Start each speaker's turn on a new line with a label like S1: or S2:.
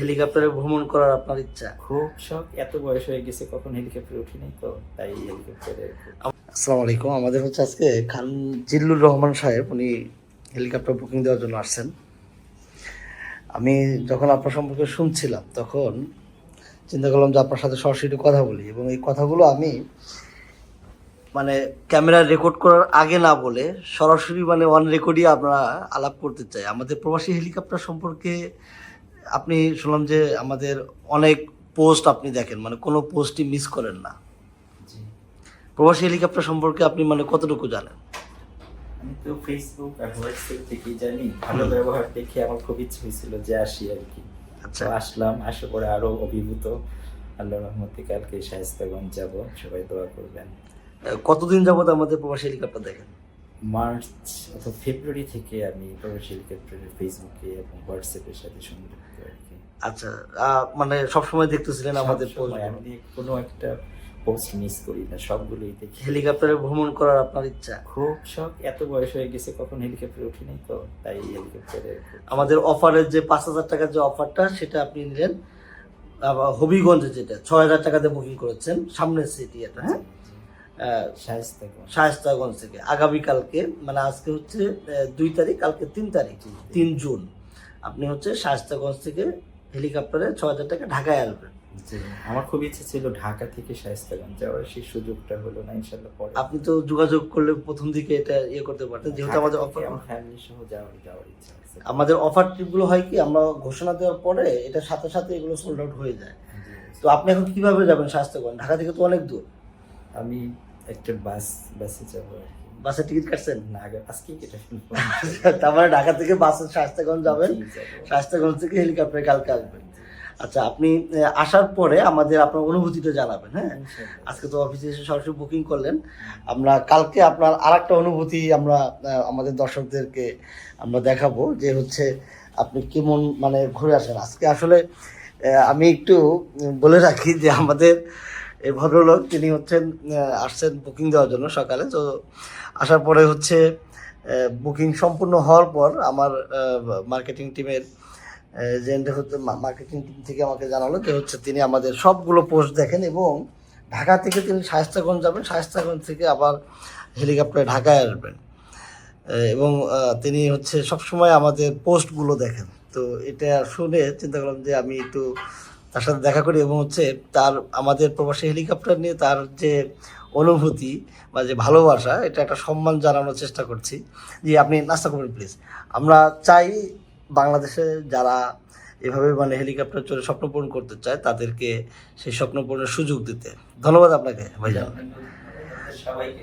S1: হেলিকপ্টারে ভ্রমণ করার আপনার ইচ্ছা?
S2: খুব শখ এত বয়স হয়ে গেছে কখন হেলিকপ্টারে উঠি নাই তো তাই হেলিকপ্টারে
S1: আসসালামু আলাইকুম আমাদের হচ্ছে আজকে খান জিল্লুর রহমান সাহেব উনি হেলিকপ্টার বুকিং দেওয়ার জন্য আসছেন। আমি যখন আপনার সম্পর্কে শুনছিলাম তখন চিন্তা করলাম যে আপনার সাথে সরাসরি কথা বলি এবং এই কথাগুলো আমি মানে ক্যামেরা রেকর্ড করার আগে না বলে সরাসরি মানে ওয়ান রেকর্ডই আমরা আলাপ করতে চাই। আমাদের প্রবাসী হেলিকপ্টার সম্পর্কে আপনি শুনলাম যে আমাদের অনেক পোস্ট আপনি দেখেন মানে কোনো পোস্টই মিস করেন না। প্রবাসী হেলিকপ্টার সম্পর্কে আপনি মানে কতটুকু জানেন?
S2: আমি তো ফেসবুক আর হোয়াটসঅ্যাপ থেকেই জানি ভালো ব্যবহার দেখে আমার খুব ইচ্ছে হয়েছিল যে আসি আর কি।
S1: আচ্ছা।
S2: আসলাম আসার পরে আরও অভিভূত। আল্লাহ রহমতে কালকে শায়স্তাগঞ্জ যাব সবাই দোয়া করবেন।
S1: কতদিন যাবত আমাদের প্রবাসী হেলিকপ্টার দেখেন?
S2: মার্চ অথবা ফেব্রুয়ারি থেকে আমি প্রবাসী হেলিকপ্টারের ফেসবুকে এবং হোয়াটসঅ্যাপের সাথে সংযুক্ত আর কি।
S1: আচ্ছা মানে সবসময় দেখতেছিলেন আমাদের
S2: আমি কোনো একটা পোস্ট মিস করি না সবগুলোই দেখি।
S1: হেলিকপ্টারে ভ্রমণ করার আপনার ইচ্ছা?
S2: খুব শখ এত বয়স হয়ে গেছে কখন হেলিকপ্টারে উঠি নাই তো তাই হেলিকপ্টারে
S1: আমাদের অফারের যে পাঁচ হাজার টাকার যে অফারটা সেটা আপনি নিলেন। আবার হবিগঞ্জে যেটা ছয় হাজার টাকাতে বুকিং করেছেন সামনের সিটি এটা হ্যাঁ?
S2: শায়স্তাগঞ্জ
S1: থেকে। আগামীকালকে মানে আজকে হচ্ছে দুই তারিখ কালকে তিন তারিখ তিন জুন। আপনি হচ্ছে শায়েস্তাগঞ্জ থেকে হেলিকপ্টারে ছ হাজার টাকা ঢাকায় আসবেন।
S2: আমার খুব ইচ্ছে ছিল ঢাকা থেকে শায়স্তাগঞ্জ যাওয়ার সেই সুযোগটা হলো না ইনশাল্লাহ পরে।
S1: আপনি তো যোগাযোগ করলে প্রথম দিকে এটা ইয়ে করতে পারতেন যেহেতু আমাদের অফার
S2: আমার ফ্যামিলি সহ যাওয়ার যাওয়ার ইচ্ছা আছে।
S1: আমাদের অফার ট্রিপগুলো হয় কি আমরা ঘোষণা দেওয়ার পরে এটা সাথে সাথে এগুলো সোল্ড আউট হয়ে যায়। তো আপনি এখন কীভাবে যাবেন স্বাস্থ্যকর ঢাকা থেকে তো অনেক দূর।
S2: আমি একটা বাস বাসে যাব
S1: বাসের টিকিট কাটছেন?
S2: না আগে আজকেই কেটে ফেলব।
S1: তার মানে ঢাকা থেকে বাসে স্বাস্থ্যগঞ্জ যাবেন? স্বাস্থ্যগঞ্জ থেকে হেলিকপ্টারে কালকে আসবেন। আচ্ছা আপনি আসার পরে আমাদের আপনার অনুভূতিটা জানাবেন হ্যাঁ? আজকে তো অফিসে এসে সরাসরি বুকিং করলেন। আমরা কালকে আপনার আর একটা অনুভূতি আমরা আমাদের দর্শকদেরকে আমরা দেখাবো যে হচ্ছে আপনি কেমন মানে ঘুরে আসেন। আজকে আসলে আমি একটু বলে রাখি যে আমাদের এই ভদ্রলোক, তিনি হচ্ছেন আসছেন বুকিং দেওয়ার জন্য সকালে। তো আসার পরে হচ্ছে বুকিং সম্পূর্ণ হওয়ার পর আমার মার্কেটিং টিমের যে হচ্ছে মার্কেটিং টিম থেকে আমাকে জানালো যে হচ্ছে তিনি আমাদের সবগুলো পোস্ট দেখেন এবং ঢাকা থেকে তিনি শায়স্তাগঞ্জ যাবেন। শায়স্তাগঞ্জ থেকে আবার হেলিকপ্টারে ঢাকায় আসবেন। এবং তিনি হচ্ছে সবসময় আমাদের পোস্টগুলো দেখেন। তো এটা শুনে চিন্তা করলাম যে আমি একটু তার সাথে দেখা করি এবং হচ্ছে তার আমাদের প্রবাসী হেলিকপ্টার নিয়ে তার যে অনুভূতি বা যে ভালোবাসা এটা একটা সম্মান জানানোর চেষ্টা করছি যে আপনি নাস্তা করবেন প্লিজ আমরা চাই বাংলাদেশে যারা এভাবে মানে হেলিকপ্টার চড়ে স্বপ্ন পূরণ করতে চায় তাদেরকে সেই স্বপ্ন পূরণের সুযোগ দিতে। ধন্যবাদ আপনাকে ভাইজান।
S2: সবাইকে